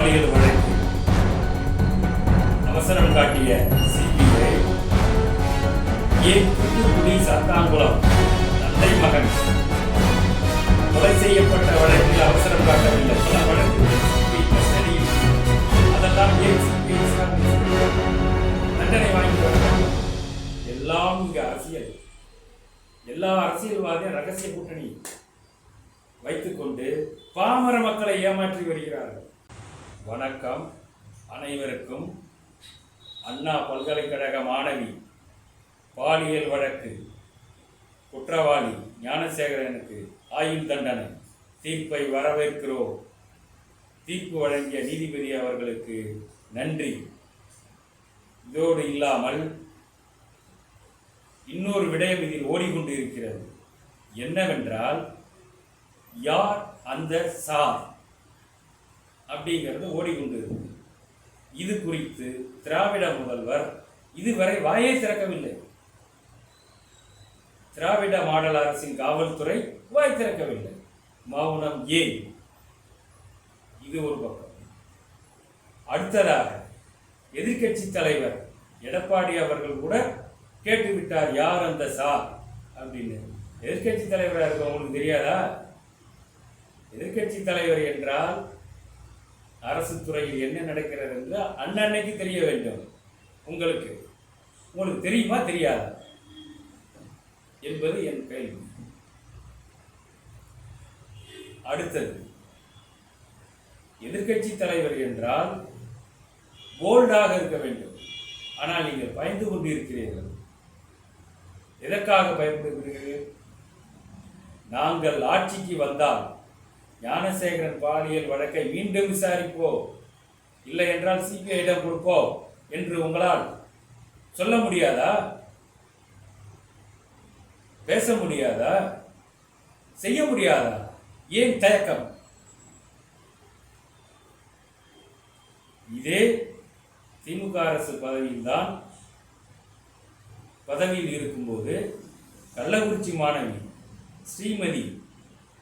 பாலியல் வழக்கு அவசரம் காட்டிய சிபிஐ. ஏன் தூத்துக்குடி சாத்தான்குளம் தந்தை மகன். கொலை செய்யப்பட்ட வழக்கில் அவசரம் காட்டவில்லை. பல வழக்குகள் சிபிஐ கஸ்டடியில். அதெல்லாம் ஏன் சிபிஐ தண்டனை வாங்கி வர எல்லாம் இங்கு அரசியல். எல்லா அரசியல்வாதியும் ரகசிய கூட்டணி வைத்துக்கொண்டு பாமர மக்களை ஏமாற்றி வருகிறார்கள். வணக்கம் அனைவருக்கும் அண்ணா பல்கலைக்கழக மாணவி பாலியல் வழக்கு குற்றவாளி ஞானசேகரனுக்கு ஆயுள் தண்டனை தீர்ப்பை வரவேற்கிறோம். தீர்ப்பு வழங்கிய நீதிபதி அவர்களுக்கு நன்றி. இதோடு இல்லாமல் இன்னொரு விடயம் இதில் ஓடிக்கொண்டிருக்கிறது. என்னவென்றால் யார் அந்த சார்? அப்படிங்கிறது ஓடிக்கொண்டிருக்கு இது குறித்து திராவிட முதல்வர் இதுவரை வாயை திறக்கவில்லை. திராவிட மாடல் அரசின் காவல்துறை வாய் திறக்கவில்லை. மௌனம் ஏன்? இது ஒரு பக்கம். அடுத்ததாக எதிர்க்கட்சி தலைவர் எடப்பாடி அவர்கள் கூட கேட்டுவிட்டார் யார் அந்த சார்? அப்படின்னு. எதிர்க்கட்சி தலைவராக இருக்கவங்களுக்கு தெரியாதா? எதிர்க்கட்சி தலைவர் என்றால் அரசு துறையில் என்ன நடக்கிறது என்று அன்னன்னைக்கு தெரிய வேண்டும். உங்களுக்கு. உங்களுக்கு தெரியுமா? தெரியாது. என்பது என் கேள்வி. அடுத்தது. எதிர்கட்சி தலைவர் என்றால் போல்டாக இருக்க வேண்டும். ஆனால் நீங்கள் பயந்து கொண்டிருக்கிறீர்கள். எதற்காக பயப்படுகிறீர்கள் நாங்கள் ஆட்சிக்கு வந்தால் ஞானசேகரன் பாலியல் வழக்கை மீண்டும் விசாரிப்போ? இல்லை என்றால் சிபிஐடம் கொடுப்போம் என்று உங்களால் சொல்ல முடியாதா? பேச முடியாதா? செய்ய முடியாதா? ஏன் தயக்கம்? இதே திமுக அரசு பதவியில்தான் பதவியில் இருக்கும்போது கள்ளக்குறிச்சி மாணவி ஸ்ரீமதி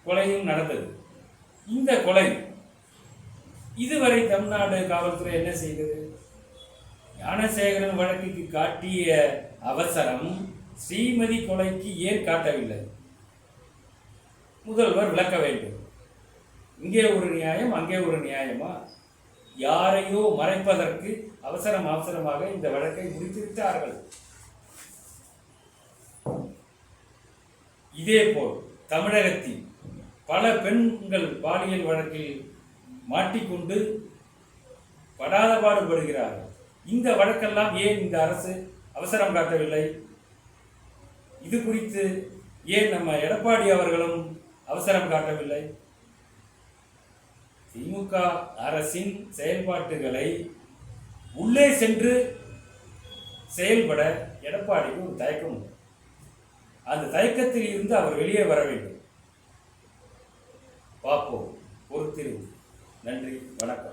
கொலையும் நடந்தது. இந்த கொலை இதுவரை தமிழ்நாடு காவல்துறை என்ன செய்தது? ஞானசேகரன் வழக்குக்கு காட்டிய அவசரம் ஸ்ரீமதி கொலைக்கு ஏன் காட்டவில்லை? முதல்வர் விளக்க வேண்டும். இங்கே ஒரு நியாயம் அங்கே ஒரு நியாயமா? யாரையோ மறைப்பதற்கு அவசரம் அவசரமாக இந்த வழக்கை முடித்து இதேபோல் தமிழகத்தின் பல பெண்கள் பாலியல் வழக்கில் மாட்டிக்கொண்டு படாத பாடுபடுகிறார்கள் இந்த வழக்கெல்லாம் ஏன் இந்த அரசு அவசரம் காட்டவில்லை? இது குறித்து ஏன் நம்ம எடப்பாடி அவர்களும் அவசரம் காட்டவில்லை? திமுக அரசின் செயல்பாட்டுகளை உள்ளே சென்று செயல்பட எடப்பாடிக்கு ஒரு தயக்கம் உண்டு அந்த தயக்கத்தில் இருந்து அவர் வெளியே வர வேண்டும். பார்ப்போம். பொறுத்திருந்து நன்றி வணக்கம்.